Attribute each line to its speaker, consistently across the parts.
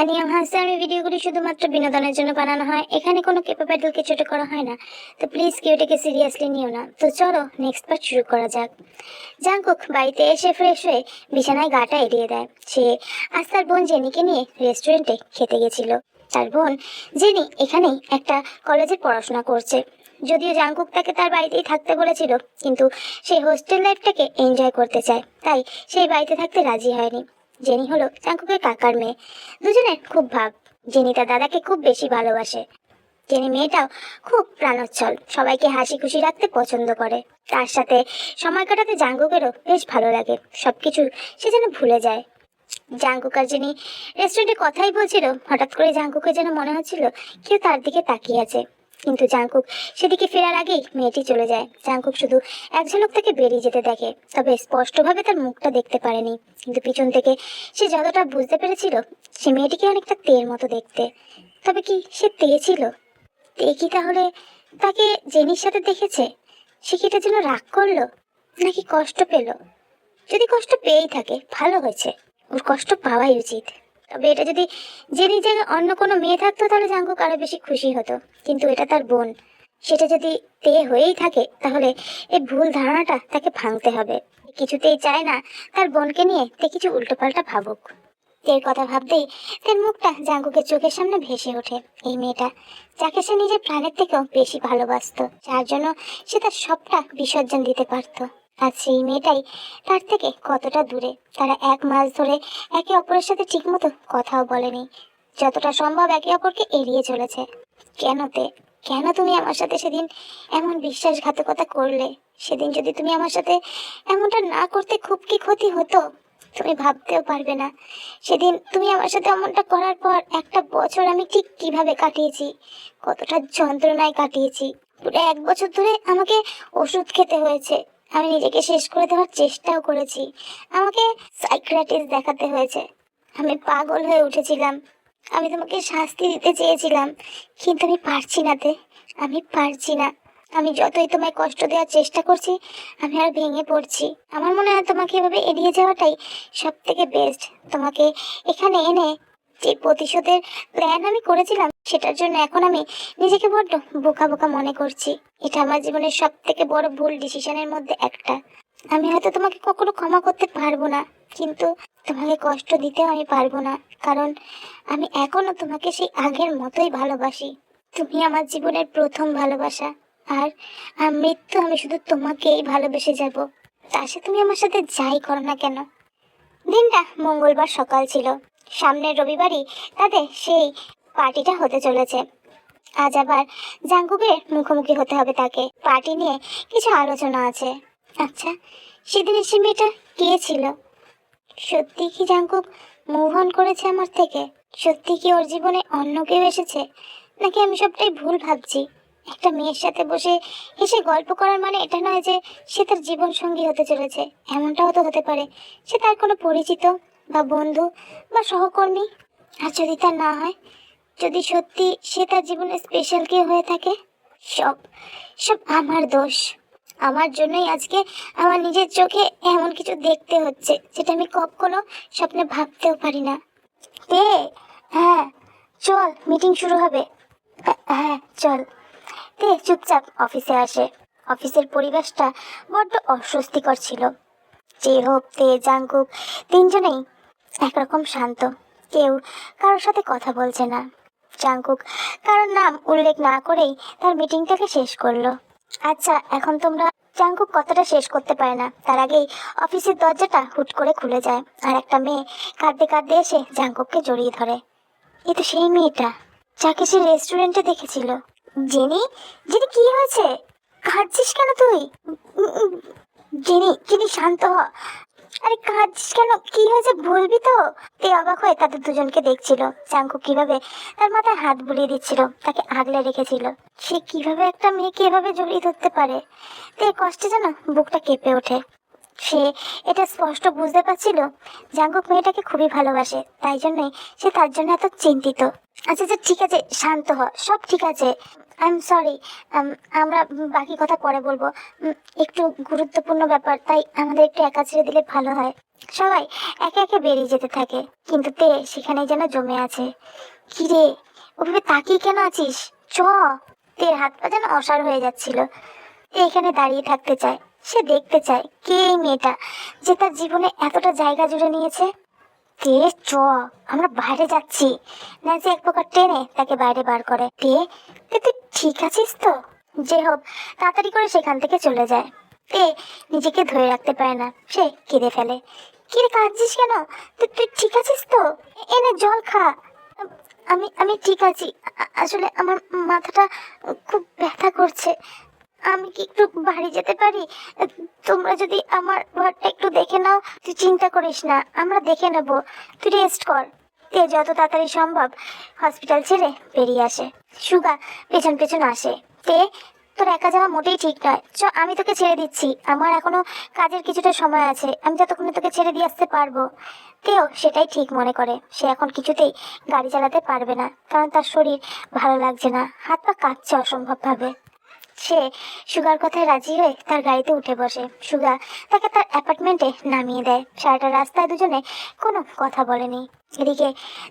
Speaker 1: আনিয়াং হাসান ভিডিওগুলি শুধুমাত্র বিনোদনের জন্য বানানো হয়। এখানে কোনো ক্যাপাবেটলকে ছোট করা হয় না। তো প্লিজ কেউ এটাকে সিরিয়াসলি নিও না। তো চলো নেক্সট পার্ট শুরু করা যাক। জাংকুক বাড়িতে এসে ফ্রেশ হয়ে বিছানায় গাটা এড়িয়ে দেয়। সে আজ তার বোন জেনিকে নিয়ে রেস্টুরেন্টে খেতে গেছিল। তার বোন জেনি এখানেই একটা কলেজে পড়াশোনা করছে। যদিও জাংকুক তাকে তার বাড়িতেই থাকতে বলেছিল, কিন্তু সেই হোস্টেল লাইফটাকে এনজয় করতে চায়। তাই সেই বাড়িতে থাকতে রাজি হয়নি। জেনি হলো জাংকুকের কাকার মেয়ে। দুজনের খুব ভাব। জেনি তার দাদাকে খুব বেশি ভালোবাসে। জেনি মেয়েটাও খুব প্রাণোচ্ছল, সবাইকে হাসি খুশি রাখতে পছন্দ করে। তার সাথে সময় কাটাতে জাঙ্গুকেরও বেশ ভালো লাগে। সবকিছু সে যেন ভুলে যায়। জাঙ্কুক আর জেনি রেস্টুরেন্টে কথাই বলছিল, হঠাৎ করে জাঙ্কুকে যেন মনে হচ্ছিল কেউ তার দিকে তাকিয়ে আছে। কিন্তু জাঙ্কুক সেদিকে ফেরার আগেই মেয়েটি চলে যায়। জাঙ্কুক শুধু এক ঝলক তাকে বেরিয়ে যেতে দেখে, তবে স্পষ্টভাবে তার মুখটা দেখতে পারেনি। কিন্তু পিছন থেকে সে যতটা বুঝতে পেরেছিল, সে মেয়েটিকে অনেকটা তের মতো দেখতে। তবে কি সে তে ছিল? তে কি তাহলে তাকে জেনির সাথে দেখেছে? সে কি এটা যেন রাগ করল? নাকি কষ্ট পেল? যদি কষ্ট পেয়েই থাকে, ভালো হয়েছে। ওর কষ্ট পাওয়াই উচিত। তবে এটা যদি জেনির জায়গায় অন্য কোনো মেয়ে থাকতো, তাহলে জাঙ্কুক আরও বেশি খুশি হতো। কিন্তু এটা তার বোন। সেটা যদি তে হয়েই থাকে, তাহলে এই ভুল ধারণাটা তাকে ভাঙতে হবে। কিছুতেই চায় না তার বোনকে নিয়ে তে কিছু উল্টোপাল্টা ভাবুক। তের কথা ভাবতেই তের মুখটা জাঙ্কুকের চোখের সামনে ভেসে ওঠে। এই মেয়েটা যাকে সে নিজের প্রাণের থেকেও বেশি ভালোবাসতো, যার জন্য সে তার সবটা বিসর্জন দিতে পারতো। আর সেই মেয়েটাই তার থেকে কতটা দূরে? তারা এক মাস ধরে একে অপরের সাথে ঠিকমতো কথাও বলেনি। যতটা সম্ভব একে অপরকে এড়িয়ে চলেছে। কেন তে? কেন তুমি আমার সাথে সেদিন এমন বিশ্বাসঘাতকতা করলে? সেদিন যদি তুমি আমার সাথে এমনটা না করতে খুব কি ক্ষতি হতো? তুমি ভাবতেও পারবে না। সেদিন তুমি আমার সাথে এমনটা করার পর একটা বছর আমি ঠিক কীভাবে কাটিয়েছি? কতটা যন্ত্রণায় কাটিয়েছি? পুরো এক বছর ধরে আমাকে ওষুধ খেতে হয়েছে। আমি নিজেকে শেষ করে দেওয়ার চেষ্টাও করেছি। আমাকে সাইক্রাটিস্ট দেখাতে হয়েছে। আমি পাগল হয়ে উঠেছিলাম। আমি তোমাকে শাস্তি দিতে চেয়েছিলাম। কিন্তু আমি পারছি না তে। আমি পারছি না। আমি যতই তোমায় কষ্ট দেওয়ার চেষ্টা করছি, আমি আর ভেঙে পড়ছি। আমার মনে হয় তোমাকে এভাবে এড়িয়ে যাওয়াটাই সব থেকে বেস্ট তোমাকে এখানে এনে যে প্রতিশোধের প্ল্যান আমি করেছিলাম, সেটার জন্য এখন আমি নিজেকে বড্ড বোকা বোকা মনে করছি। এটা আমার জীবনের সব থেকে বড় ভুল ডিসিশনের মধ্যে একটা। আমি হয়তো তোমাকে কখনো ক্ষমা করতে পারব না, কিন্তু তোমাকে কষ্ট দিতেও আমি পারব না, কারণ আমি এখনও তোমাকে সেই আগের মতোই ভালোবাসি। তুমি আমার জীবনের প্রথম ভালোবাসা আর মৃত্যু আমি শুধু তোমাকেই ভালোবেসে যাব। তা সে তুমি আমার সাথে যাই করো না কেন? দিনটা মঙ্গলবার সকাল ছিল। সামনের রবিবারই তাদের সেই পার্টিটা হতে চলেছে। আজ আবার জাঙ্কুকের মুখোমুখি হতে হবে তাকে। পার্টি নিয়ে কিছু আলোচনা আছে। আচ্ছা সেদিনের সে মেয়েটা কে ছিল? সত্যি কি জাঙ্কুক মুভ অন করেছে আমার থেকে? সত্যি কি ওর জীবনে অন্য কেউ এসেছে? নাকি আমি সবটাই ভুল ভাবছি? একটা মেয়ের সাথে বসে হেসে গল্প করার মানে এটা নয় যে সে তার জীবন সঙ্গী হতে চলেছে। এমনটাও তো হতে পারে। সে তার কোনো পরিচিত বা বন্ধু বা সহকর্মী। আর যদি তা না হয়, যদি সত্যি সে তার জীবনে স্পেশাল কেউ হয়ে থাকে, সব সব আমার দোষ। আমার জন্যই আজকে আমার নিজের চোখে এমন কিছু দেখতে হচ্ছে, যেটা আমি কখনো স্বপ্নে ভাবতেও পারি না। তে হ্যাঁ চল মিটিং শুরু হবে। হ্যাঁ চল। তে, চুপচাপ অফিসে আসে। অফিসের পরিবেশটা বড্ড অস্বস্তিকর ছিল। যে হোক, তে, জাঙ্কুক, তিনজনেই একরকম শান্ত। কেউ কারোর সাথে কথা বলছে না। জাঙ্কুক কারোর নাম উল্লেখ না করেই তার মিটিংটাকে শেষ করল। আচ্ছা এখন তোমরা জাঙ্কুক কথাটা শেষ করতে পারে না। তার আগেই অফিসের দরজাটা হুট করে খুলে যায় আর একটা মেয়ে কাঁদতে কাঁদতে এসে জাঙ্কুককে জড়িয়ে ধরে। এ তো সেই মেয়েটা যাকে সে রেস্টুরেন্টে দেখেছিল। জেনি? জেনি, কি হয়েছে? কাঁদছিস কেন তুই? জেনি জেনি, শান্ত হ। আরে কাঁদছিস কেন? কি হয়েছে বলবি তো? তে অবাক হয়ে তাদের দুজনকে দেখছিল। চাঙ্কু কীভাবে তার মাথায় হাত বুলিয়ে দিচ্ছিল, তাকে আগলে রেখেছিল। সে কীভাবে একটা মেয়েকে এভাবে জড়িয়ে ধরতে পারে? তে কষ্টে যেন বুকটা কেঁপে ওঠে। সে এটা স্পষ্ট বুঝতে পারছিল। জাঙ্কুক মেয়েটাকে খুবই ভালোবাসে, তাই জন্যই সে তার জন্য এত চিন্তিত। আচ্ছা আচ্ছা ঠিক আছে, শান্ত হ, সব ঠিক আছে। আই এম সরি আমরা বাকি কথা পরে বলব। একটু গুরুত্বপূর্ণ ব্যাপার, তাই আমাদের একটু একা ছেড়ে দিলে ভালো হয়। সবাই একে একে বেরিয়ে যেতে থাকে, কিন্তু তে সেখানে যেন জমে আছে। কি রে ওভাবে তাকিয়ে কেন আছিস? চ। তের হাত পা যেন অসার হয়ে যাচ্ছিল। এখানে দাঁড়িয়ে থাকতে চায়। সে দেখতে চায় কে এই মেয়েটা যে তার জীবনে এতটা জায়গা জুড়ে নিয়েছে? তে চ, আমরা বাইরে যাচ্ছি। ন্যান্সি এক প্রকার টেনে তাকে বাইরে বার করে। তে তুই ঠিক আছিস তো? যে হোক, তাড়াতাড়ি করে সেখান থেকে চলে যায়। তে নিজেকে ধরে রাখতে পারে না। সে কেঁদে ফেলে। কি রে কাঁদছিস কেন? তুই তুই ঠিক আছিস তো? এনে জল খা। আমি আমি ঠিক আছি। আসলে আমার মাথাটা খুব ব্যথা করছে। আমি কি একটু বাড়ি যেতে পারি? তোমরা যদি আমার ঘরটা একটু দেখে নাও, তুই চিন্তা করিস না, আমরা দেখে নেব। তুই রেস্ট কর। তে যত তাড়াতাড়ি সম্ভব হসপিটাল ছেড়ে বেরিয়ে আসে। সুগা পেছন পেছন আসে। তে, তোর একা যাওয়া মোটেই ঠিক নয়। চ, আমি তোকে ছেড়ে দিচ্ছি। আমার এখনও কাজের কিছুটা সময় আছে। আমি যতক্ষণে তোকে ছেড়ে দিয়ে আসতে পারব। তেও সেটাই ঠিক মনে করে। সে এখন কিছুতেই গাড়ি চালাতে পারবে না, কারণ তার শরীর ভালো লাগছে না। হাত পা কাঁপছে অসম্ভবভাবে। সে সুগার কথায় রাজি হয়ে তার গাড়িতে উঠে বসে। সুগা তাকে তার অ্যাপার্টমেন্টে নামিয়ে দেয়। সারাটা রাস্তায় দুজনে কোনো কথা বলেনি। এদিকে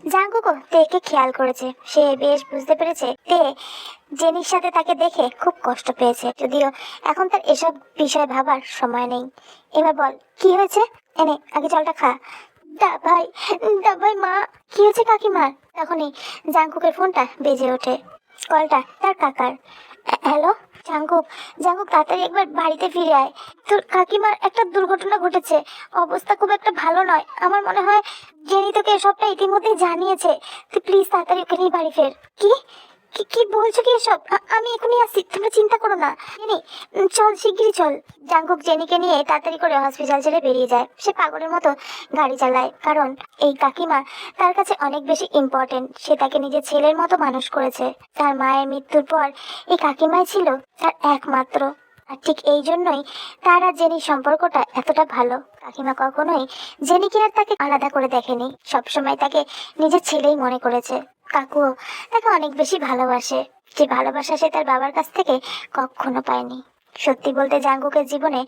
Speaker 1: জাঙ্গুকও তেকে খেয়াল করেছে। সে বেশ বুঝতে পেরেছে তে জেনির সাথে তাকে দেখে খুব কষ্ট পেয়েছে। যদিও এখন তার এসব বিষয় ভাবার সময় নেই। এবার বল, কি হয়েছে? এনে, আগে জলটা খা। দা ভাই দা ভাই মা, কি হয়েছে কাকিমার? তখনই জাঙ্কুকের ফোনটা বেজে ওঠে। কলটা তার কাকার। জাঙ্কুক জাঙ্কুক তাড়াতাড়ি একবার বাড়িতে ফিরে আয়। তোর কাকিমার একটা দুর্ঘটনা ঘটেছে। অবস্থা খুব একটা ভালো নয়। আমার মনে হয় জেনি তোকে এসবটা ইতিমধ্যেই জানিয়েছে। তুই প্লিজ তাড়াতাড়ি ওকে নিয়ে বাড়ি ফের। কি? কি কি বলছো কি এসব? আমি এখনই আসছি, তোমরা চিন্তা করো না। জেনি চল শিগগিরই চল। জাঙ্কুক জেনিকে নিয়ে তাড়াতাড়ি করে হসপিটাল ছেড়ে বেরিয়ে যায়। সে পাগলের মতো গাড়ি চালায়, কারণ এই কাকিমা তার কাছে অনেক বেশি ইম্পর্টেন্ট সে তাকে নিজের ছেলের মতো মানুষ করেছে। তার মায়ের মৃত্যুর পর এই কাকিমাই ছিল তার একমাত্র। আর ঠিক এই জন্যই তার আর জেনির সম্পর্কটা এতটা ভালো। কাকিমা কখনোই জেনিকে আর তাকে আলাদা করে দেখেনি। সবসময় তাকে নিজের ছেলেই মনে করেছে। কাকুও তাকে অনেক বেশি ভালোবাসে। যে ভালোবাসা সে তার বাবার কাছ থেকে কখনো পায়নি। সত্যি বলতে জাঙ্গুকের জীবনে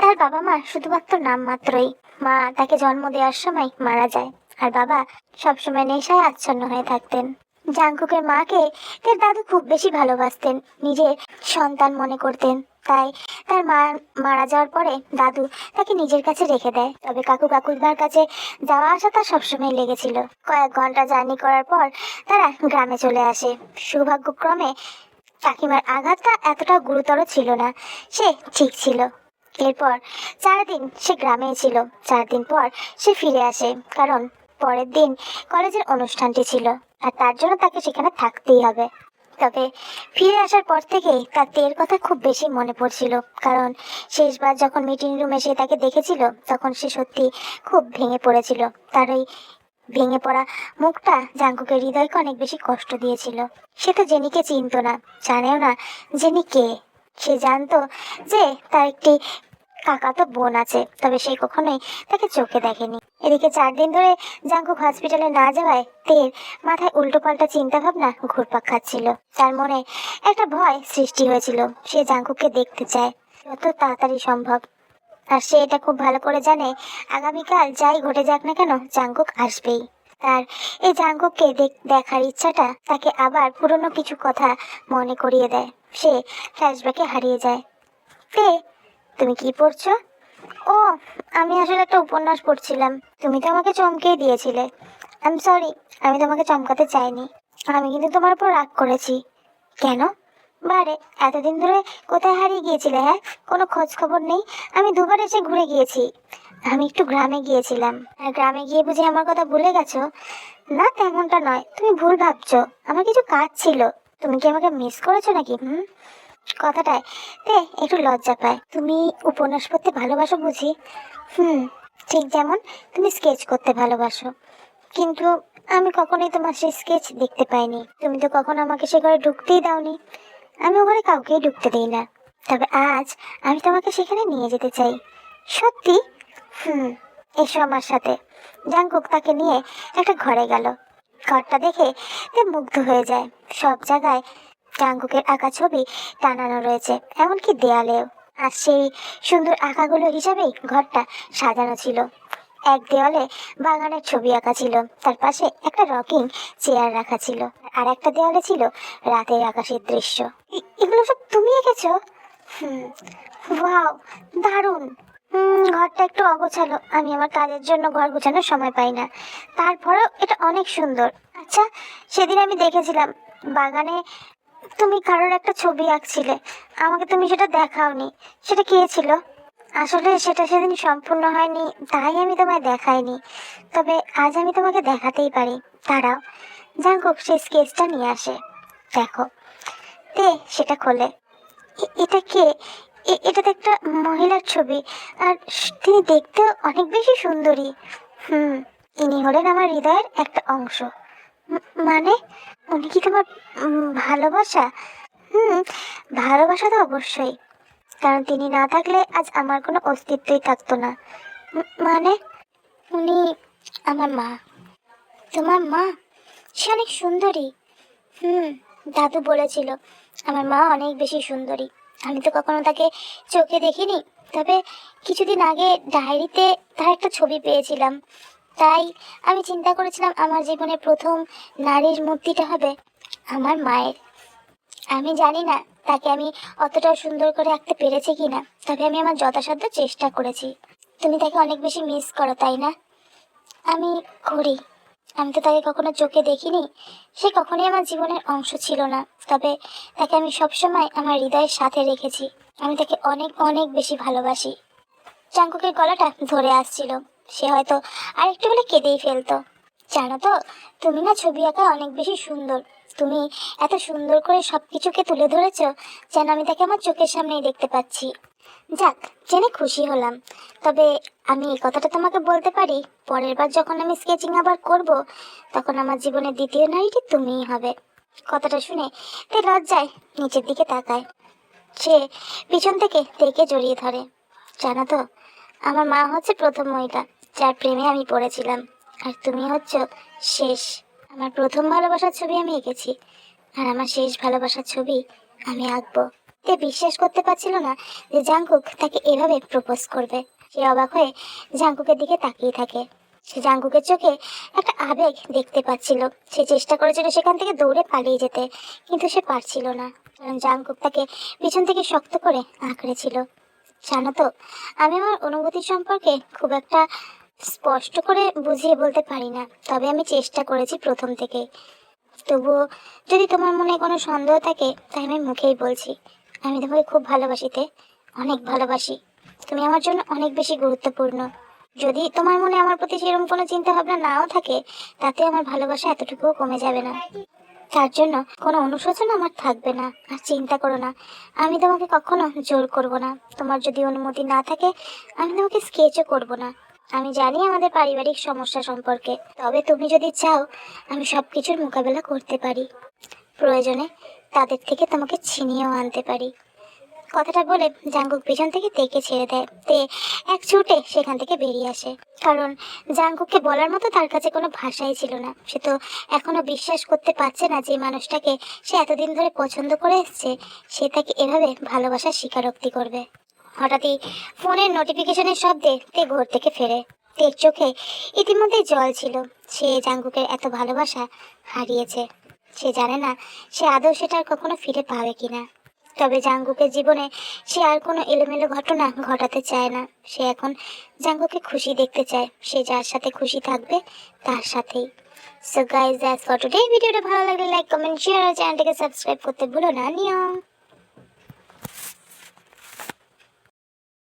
Speaker 1: তার বাবা মা শুধুমাত্র নাম মাত্রই। মা তাকে জন্ম দেওয়ার সময় মারা যায়। আর বাবা সবসময় নেশায় আচ্ছন্ন হয়ে থাকতেন। জাঙ্কুকের মাকে তার দাদু খুব বেশি ভালোবাসতেন, নিজের সন্তান মনে করতেন। তাই তার মা মারা যাওয়ার পরে দাদু তাকে নিজের কাছে রেখে দেয়। তবে কাকু কাকুরবার কাছে যাওয়া আসা তার সবসময় লেগেছিল। কয়েক ঘণ্টা জার্নি করার পর তারা গ্রামে চলে আসে। সৌভাগ্যক্রমে কাকিমার আঘাতটা এতটা গুরুতর ছিল না, সে ঠিক ছিল। এরপর চার দিন সে গ্রামেই ছিল। চার দিন পর সে ফিরে আসে, কারণ পরের দিন কলেজের অনুষ্ঠানটি ছিল। আর তার জন্য তাকে সেখানে থাকতেই হবে। তবে ফিরে আসার পর থেকেই তার তের কথা খুব বেশি মনে পড়ছিল। কারণ শেষবার যখন মিটিং রুমে সে তাকে দেখেছিল, তখন সে সত্যি খুব ভেঙে পড়েছিল। তার ওই ভেঙে পড়া মুখটা জাঙ্কুকের হৃদয়কে অনেক বেশি কষ্ট দিয়েছিল। সে তো জেনিকে চিনতো না, জানেও না জেনি কে। সে জানতো যে তার একটি কাকাতো বোন আছে, তবে সে কখনোই তাকে চোখে দেখেনি। এদিকে চার দিন ধরে জাঙ্কুক হসপিটালে না যাওয়ায় তের মাথায় উল্টো পাল্টা চিন্তা ভাবনা ঘুরপাক খাচ্ছিল। তার মনে একটা ভয় সৃষ্টি হয়েছিল, সে জাঙ্কুককে দেখতে চায় যত তাড়াতাড়ি সম্ভব। আর সে এটা খুব ভালো করে জানে, আগামীকাল যাই ঘটে যাক না কেন জাঙ্কুক আসবেই। তার এই জাঙ্কুককে দেখ- দেখার ইচ্ছাটা তাকে আবার পুরনো কিছু কথা মনে করিয়ে দেয়। সে ফ্ল্যাশব্যাকে হারিয়ে যায়। তে, তুমি কি পড়ছো? ও আমি আসলে একটা উপন্যাস পড়ছিলাম। তুমি তো আমাকে চমকেই দিয়েছিলে। আই এম সরি আমি তোমাকে চমকাতে চাইনি। আমি কিন্তু তোমার উপর রাগ করেছি। কেন? বারে, এতদিন ধরে কোথায় হারিয়ে গিয়েছিলে হ্যাঁ? কোনো খোঁজ খবর নেই? আমি দুবার এসে ঘুরে গিয়েছি। আমি একটু গ্রামে গিয়েছিলাম। আর গ্রামে গিয়ে বুঝি আমার কথা ভুলে গেছো? না, তেমনটা নয়। তুমি ভুল ভাবছ। আমার কিছু কাজ ছিল। তুমি কি আমাকে মিস করেছ নাকি, হুম? কথাটায়। তে, একটু লজ্জা পায়। তুমি উপন্যাস পড়তে ভালোবাসো বুঝি? হুম, ঠিক যেমন তুমি স্কেচ করতে ভালোবাসো। কিন্তু আমি কখনোই তোমার সেই স্কেচ দেখতে পাইনি। তুমি তো কখনো আমাকে সে ঘরে ঢুকতেই দাওনি। আমি ওখানে কাউকেই ঢুকতে দিই না। তবে আজ আমি তোমাকে সেখানে নিয়ে যেতে চাই। সত্যি? হুম, এসো আমার সাথে। জাঙ্কুক তাকে নিয়ে একটা ঘরে গেল। ঘরটা দেখে তে মুগ্ধ হয়ে যায়। সব জায়গায় জাঙ্কুকের আঁকা ছবি টানানো রয়েছে, এমনকি দেয়ালেও। আর সেই সুন্দর আঁকাগুলো হিসাবেই ঘরটা সাজানো ছিল। এক দেওয়ালে বাগানের ছবি আঁকা ছিল, তার পাশে একটা রকিং চেয়ার রাখা ছিল, আর একটা দেওয়ালে ছিল রাতের আকাশের দৃশ্য। এগুলো সব তুমি এঁকেছো? হুম, ওয়াও, দারুণ। ঘরটা একটু অগোছালো, আমি আমার কাজের জন্য ঘর গোছানোর সময় পাই না। তারপরেও এটা অনেক সুন্দর। আচ্ছা সেদিন আমি দেখেছিলাম, বাগানে তুমি কারোর একটা ছবি আঁকছিলে। আমাকে তুমি সেটা দেখাওনি। সেটা কে ছিল? আসলে সেটা সেদিন সম্পূর্ণ হয়নি, তাই আমি তোমায় দেখাইনি। তবে আজ আমি তোমাকে দেখাতেই পারি। দাঁড়াও। জাঙ্কুক সেই স্কেচটা নিয়ে আসে। দেখো। তে, সেটা খোলে। এটা কে? এটা তো একটা মহিলার ছবি। আর তিনি দেখতেও অনেক বেশি সুন্দরী। হুম, ইনি হলেন আমার হৃদয়ের একটা অংশ। মানে উনি কি তোমার ভালোবাসা? হুম, ভালোবাসা তো অবশ্যই। কারণ তিনি না থাকলে আজ আমার কোনো অস্তিত্বই থাকতো না। মানে উনি আমার মা। তোমার মা? সে অনেক সুন্দরী। হুম, দাদু বলেছিল, আমার মা অনেক বেশি সুন্দরী। আমি তো কখনো তাকে চোখে দেখিনি। তবে কিছুদিন আগে ডায়েরিতে তার একটা ছবি পেয়েছিলাম। তাই আমি চিন্তা করেছিলাম আমার জীবনে প্রথম নারীর মূর্তিটা হবে আমার মায়ের। আমি জানি না তাকে আমি অতটা সুন্দর করে আঁকতে পেরেছি কিনা, তবে আমি আমার যথাসাধ্য চেষ্টা করেছি। তুমি তাকে অনেক বেশি মিস করো, তাই না? আমি করি আমি তো তাকে কখনো চোখে দেখিনি। সে কখনোই আমার জীবনের অংশ ছিল না, তবে তাকে আমি সবসময় আমার হৃদয়ের সাথে রেখেছি। আমি তাকে অনেক অনেক বেশি ভালোবাসি। চাঙ্কুকের গলাটা ধরে আসছিল। সে হয়তো আরেকটু হলে কেঁদেই ফেলতো। জানো তো, তুমি না ছবি আঁকা অনেক বেশি সুন্দর। তুমি এত সুন্দর করে সব কিছুকে তুলে ধরেছো যেন আমি তাকে আমার চোখের সামনেই দেখতে পাচ্ছি। যাক, জেনে খুশি হলাম। তবে আমি এই কথাটা তোমাকে বলতে পারি, পরের বার যখন আমি স্কেচিং আবার করব, তখন আমার জীবনের দ্বিতীয় নারীটি তুমিই হবে। কথাটা শুনে তে লজ্জায় নিচের দিকে তাকায়। সে পিছন থেকে তেকে জড়িয়ে ধরে। জানো তো, আমার মা হচ্ছে প্রথম মহিলা। যার প্রেমে আমি পড়েছিলাম। আর তুমি হচ্ছ শেষ। আমার প্রথম ভালোবাসার ছবি আমি এঁকেছি। আর আমার শেষ ভালোবাসার ছবি আমি আঁকবো। তে বিশ্বাস করতে পারছিল না যে জাঙ্কুক তাকে এভাবে প্রপোজ করবে। সে অবাক হয়ে জাঙ্কুকের দিকে তাকিয়ে থাকে। সে জাঙ্কুকের চোখে একটা আবেগ দেখতে পাচ্ছিল। সে চেষ্টা করেছিল সেখান থেকে দৌড়ে পালিয়ে যেতে, কিন্তু সে পারছিল না। কারণ জাঙ্কুক তাকে পিছন থেকে শক্ত করে আঁকড়েছিল। জানো তো, আমি আমার অনুভূতি সম্পর্কে খুব একটা স্পষ্ট করে বুঝিয়ে বলতে পারি না, তবে আমি চেষ্টা করেছি প্রথম থেকে তবুও যদি তোমার মনে কোনো সন্দেহ থাকে, তাই আমি মুখেই বলছি, আমি তোমাকে খুব ভালোবাসিতে অনেক ভালোবাসি। তুমি আমার জন্য অনেক বেশি গুরুত্বপূর্ণ। যদি তোমার মনে আমার প্রতি সেরকম কোনো চিন্তা ভাবনা নাও থাকে, তাতে আমার ভালোবাসা এতটুকুও কমে যাবে না। তার জন্য কোনো অনুশোচন আমার থাকবে না, আর চিন্তা করো না। আমি তোমাকে কখনো জোর করব না। তোমার যদি অনুমতি না থাকে, আমি তোমাকে স্কেচও করব না। আমি জানি আমাদের পারিবারিক সমস্যা সম্পর্কে। তবে তুমি যদি চাও, আমি সব কিছুর মোকাবেলা করতে পারি। প্রয়োজনে তাদের থেকে তোমাকে ছিনিয়েও আনতে পারি। কথাটা বলে জাঙ্গুক পিছন থেকে তেকে ছেড়ে দেয়। তে এক ছুটে সেখান থেকে বেরিয়ে আসে। কারণ জাঙ্গুককে বলার মতো তার কাছে কোনো ভাষাই ছিল না। সে তো এখনও বিশ্বাস করতে পারছে না যে মানুষটাকে সে এতদিন ধরে পছন্দ করে এসছে, সে তাকে এভাবে ভালোবাসার স্বীকারোক্তি করবে। হঠাৎই ফোনের নোটিফিকেশনের শব্দে তে ঘর থেকে ফেরে। তের চোখে ইতিমধ্যে জল ছিল। সে জাঙ্কুকের এত ভালোবাসা হারিয়েছে। সে জানে না সে আদৌ সেটা আর কখনো ফিরে পাবে কিনা। তবে জাঙ্গুকের জীবনে সে আর কোনো এলোমেলো ঘটনা ঘটাতে চায় না। সে এখন জাঙ্গুকে খুশি দেখতে চায়। সে যার সাথে খুশি থাকবে, তার সাথেই। So guys that's for today ভিডিওটা ভালো লাগলে লাইক কমেন্ট শেয়ার আর চ্যানেলটাকে সাবস্ক্রাইব করতে ভুলো না। নিয়ম।